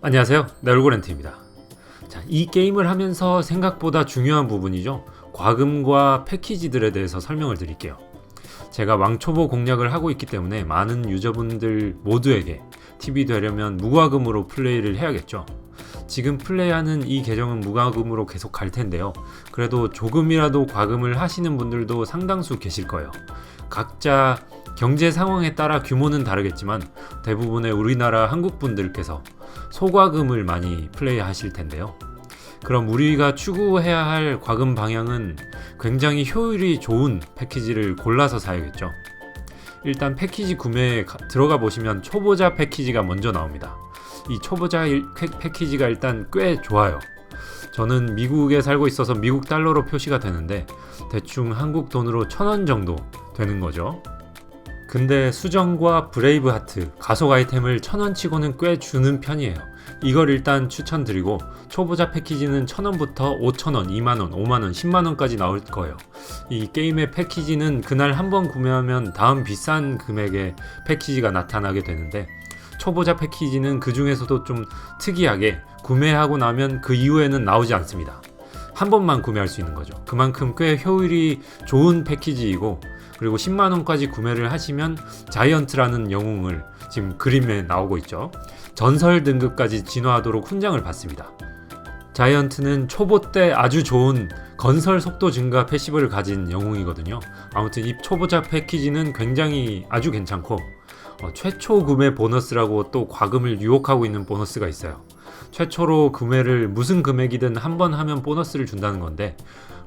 안녕하세요. 넬고렌트입니다. 자, 이 게임을 하면서 생각보다 중요한 부분이죠. 과금과 패키지들에 대해서 설명을 드릴게요. 제가 왕초보 공략을 하고 있기 때문에 많은 유저분들 모두에게 팁이 되려면 무과금으로 플레이를 해야겠죠. 지금 플레이하는 이 계정은 무과금으로 계속 갈 텐데요. 그래도 조금이라도 과금을 하시는 분들도 상당수 계실 거예요. 각자 경제 상황에 따라 규모는 다르겠지만 대부분의 우리나라 한국 분들께서 소과금을 많이 플레이하실 텐데요. 그럼 우리가 추구해야 할 과금 방향은 굉장히 효율이 좋은 패키지를 골라서 사야겠죠. 일단 패키지 구매에 가- 들어가 보시면 초보자 패키지가 먼저 나옵니다. 이 초보자 패키지가 일단 꽤 좋아요. 저는 미국에 살고 있어서 미국 달러로 표시가 되는데 대충 한국 돈으로 천 원 정도 되는 거죠. 근데 수정과 브레이브 하트 가속 아이템을 천원 치고는 꽤 주는 편이에요. 이걸 일단 추천드리고 초보자 패키지는 천 원부터 오천 원, 이만 원, 오만 원, 십만 원까지 나올 거예요. 이 게임의 패키지는 그날 한 번 구매하면 다음 비싼 금액의 패키지가 나타나게 되는데 초보자 패키지는 그 중에서도 좀 특이하게 구매하고 나면 그 이후에는 나오지 않습니다. 한 번만 구매할 수 있는 거죠. 그만큼 꽤 효율이 좋은 패키지이고 그리고 10만 원까지 구매를 하시면 자이언트라는 영웅을 지금 그림에 나오고 있죠. 전설 등급까지 진화하도록 훈장을 받습니다. 자이언트는 초보 때 아주 좋은 건설 속도 증가 패시브를 가진 영웅이거든요. 아무튼 이 초보자 패키지는 굉장히 아주 괜찮고 어, 최초 구매 보너스라고 또 과금을 유혹하고 있는 보너스가 있어요. 최초로 구매를 무슨 금액이든 한 번 하면 보너스를 준다는 건데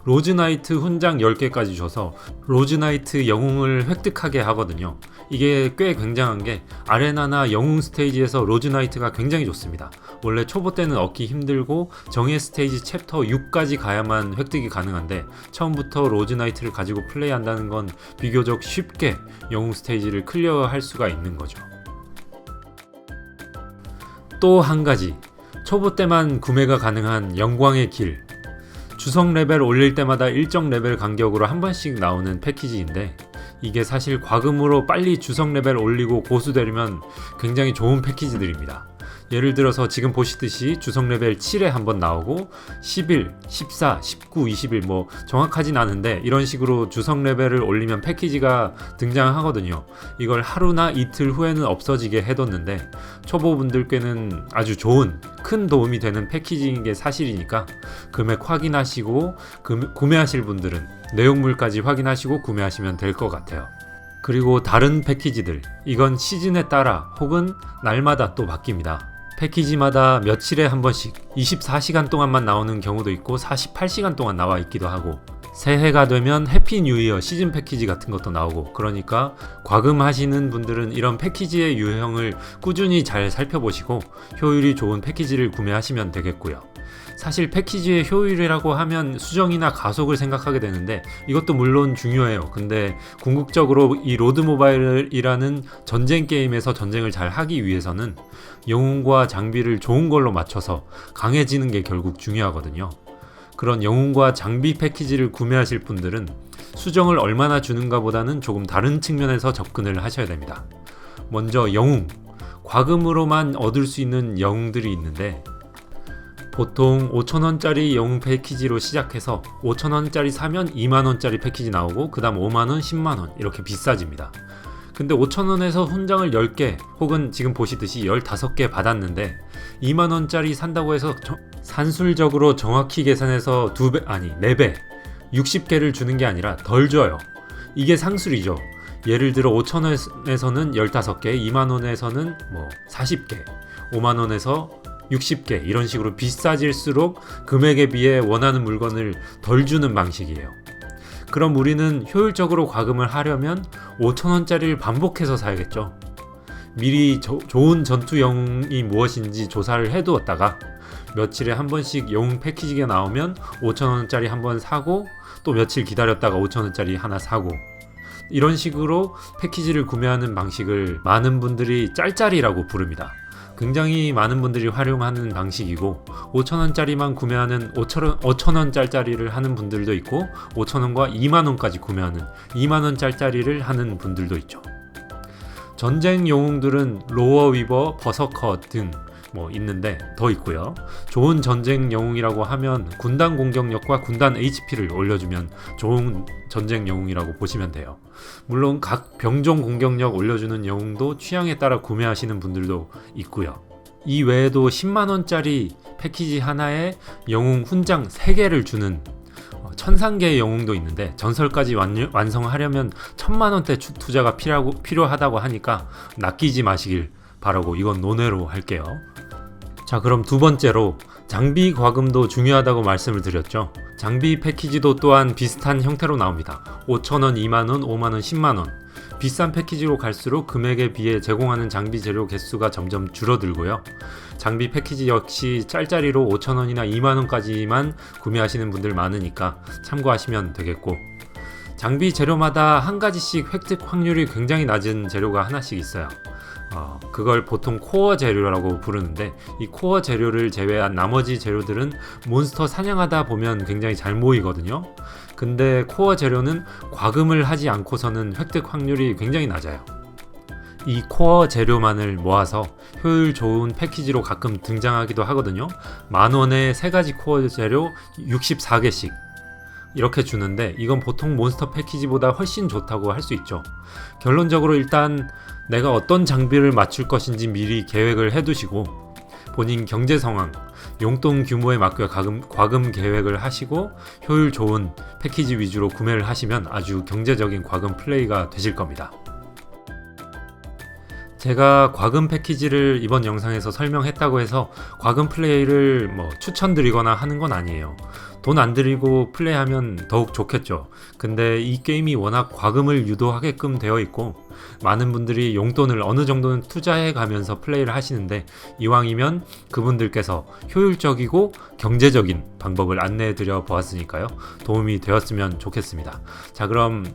로즈나이트 훈장 10개까지 줘서 로즈나이트 영웅을 획득하게 하거든요. 이게 꽤 굉장한 게 아레나나 영웅 스테이지에서 로즈나이트가 굉장히 좋습니다. 원래 초보 때는 얻기 힘들고 정예 스테이지 챕터 6까지 가야만 획득이 가능한데 처음부터 로즈나이트를 가지고 플레이한다는 건 비교적 쉽게 영웅 스테이지를 클리어할 수가 있는 거죠. 또 한 가지 초보 때만 구매가 가능한 영광의 길 주성 레벨 올릴 때마다 일정 레벨 간격으로 한 번씩 나오는 패키지인데 이게 사실 과금으로 빨리 주성 레벨 올리고 고수 되려면 굉장히 좋은 패키지들입니다. 예를 들어서 지금 보시듯이 주성 레벨 7에 한 번 나오고 11, 14, 19, 21 뭐 정확하진 않은데 이런 식으로 주성 레벨을 올리면 패키지가 등장하거든요. 이걸 하루나 이틀 후에는 없어지게 해뒀는데 초보분들께는 아주 좋은 큰 도움이 되는 패키지인 게 사실이니까 금액 확인하시고 금- 구매하실 분들은 내용물까지 확인하시고 구매하시면 될 것 같아요. 그리고 다른 패키지들 이건 시즌에 따라 혹은 날마다 또 바뀝니다. 패키지마다 며칠에 한 번씩 24시간 동안만 나오는 경우도 있고 48시간 동안 나와 있기도 하고 새해가 되면 해피 뉴 이어 시즌 패키지 같은 것도 나오고 그러니까 과금하시는 분들은 이런 패키지의 유형을 꾸준히 잘 살펴보시고 효율이 좋은 패키지를 구매하시면 되겠고요. 사실 패키지의 효율이라고 하면 수정이나 가속을 생각하게 되는데 이것도 물론 중요해요. 근데 궁극적으로 이 로드 모바일이라는 전쟁 게임에서 전쟁을 잘 하기 위해서는 영웅과 장비를 좋은 걸로 맞춰서 강해지는 게 결국 중요하거든요. 그런 영웅과 장비 패키지를 구매하실 분들은 수정을 얼마나 주는가 보다는 조금 다른 측면에서 접근을 하셔야 됩니다. 먼저 영웅, 과금으로만 얻을 수 있는 영웅들이 있는데 보통 5천원짜리 영웅 패키지로 시작해서 5천원짜리 사면 2만원짜리 패키지 나오고 그 다음 5만원, 10만원 이렇게 비싸집니다. 근데 5천원에서 훈장을 10개 혹은 지금 보시듯이 15개 받았는데 2만원짜리 산다고 해서 저- 산술적으로 정확히 계산해서 2배, 아니 4배 60개를 주는 게 아니라 덜 줘요. 이게 상술이죠. 예를 들어 5천원에서는 15개, 2만원에서는 뭐 40개, 5만원에서 60개 이런 식으로 비싸질수록 금액에 비해 원하는 물건을 덜 주는 방식이에요. 그럼 우리는 효율적으로 과금을 하려면 5천원짜리를 반복해서 사야겠죠. 미리 저- 좋은 전투 영웅이 무엇인지 조사를 해두었다가 며칠에 한 번씩 영웅 패키지가 나오면 5천원짜리 한 번 사고 또 며칠 기다렸다가 5천원짜리 하나 사고 이런 식으로 패키지를 구매하는 방식을 많은 분들이 짤짤이라고 부릅니다. 굉장히 많은 분들이 활용하는 방식이고 5천원짜리만 구매하는 5천원, 5천원 짤짜리를 하는 분들도 있고 5천원과 2만원까지 구매하는 2만원 짤짜리를 하는 분들도 있죠. 전쟁 영웅들은 로어 위버, 버서커 등 뭐 있는데 더 있고요. 좋은 전쟁 영웅이라고 하면 군단 공격력과 군단 HP를 올려주면 좋은 전쟁 영웅이라고 보시면 돼요. 물론 각 병종 공격력 올려주는 영웅도 취향에 따라 구매하시는 분들도 있고요. 이 외에도 10만 원짜리 패키지 하나에 영웅 훈장 3개를 주는 어, 천상계의 영웅도 있는데 전설까지 완, 완성하려면 천만 원대 추- 투자가 필요하고, 필요하다고 하니까 낚이지 마시길 바라고 이건 논외로 할게요. 자 그럼 두 번째로 장비 과금도 중요하다고 말씀을 드렸죠. 장비 패키지도 또한 비슷한 형태로 나옵니다. 5,000원, 2만원, 5만원, 10만원. 비싼 패키지로 갈수록 금액에 비해 제공하는 장비 재료 개수가 점점 줄어들고요. 장비 패키지 역시 짤짜리로 5,000원이나 2만원까지만 구매하시는 분들 많으니까 참고하시면 되겠고. 장비 재료마다 한 가지씩 획득 확률이 굉장히 낮은 재료가 하나씩 있어요. 어, 그걸 보통 코어 재료라고 부르는데 이 코어 재료를 제외한 나머지 재료들은 몬스터 사냥하다 보면 굉장히 잘 모이거든요. 근데 코어 재료는 과금을 하지 않고서는 획득 확률이 굉장히 낮아요. 이 코어 재료만을 모아서 효율 좋은 패키지로 가끔 등장하기도 하거든요. 만 원에 세 가지 코어 재료 64개씩 이렇게 주는데 이건 보통 몬스터 패키지보다 훨씬 좋다고 할 수 있죠. 결론적으로 일단 내가 어떤 장비를 맞출 것인지 미리 계획을 해두시고 본인 경제 상황, 용돈 규모에 맞게 과금, 과금 계획을 하시고 효율 좋은 패키지 위주로 구매를 하시면 아주 경제적인 과금 플레이가 되실 겁니다. 제가 과금 패키지를 이번 영상에서 설명했다고 해서 과금 플레이를 뭐 추천드리거나 하는 건 아니에요. 돈 안 들이고 플레이하면 더욱 좋겠죠. 근데 이 게임이 워낙 과금을 유도하게끔 되어 있고 많은 분들이 용돈을 어느 정도는 투자해 가면서 플레이를 하시는데 이왕이면 그분들께서 효율적이고 경제적인 방법을 안내해 드려 보았으니까요. 도움이 되었으면 좋겠습니다. 자, 그럼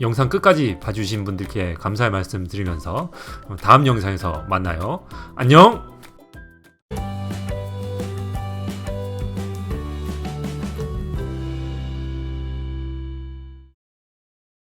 영상 끝까지 봐주신 분들께 감사의 말씀 드리면서 다음 영상에서 만나요. 안녕!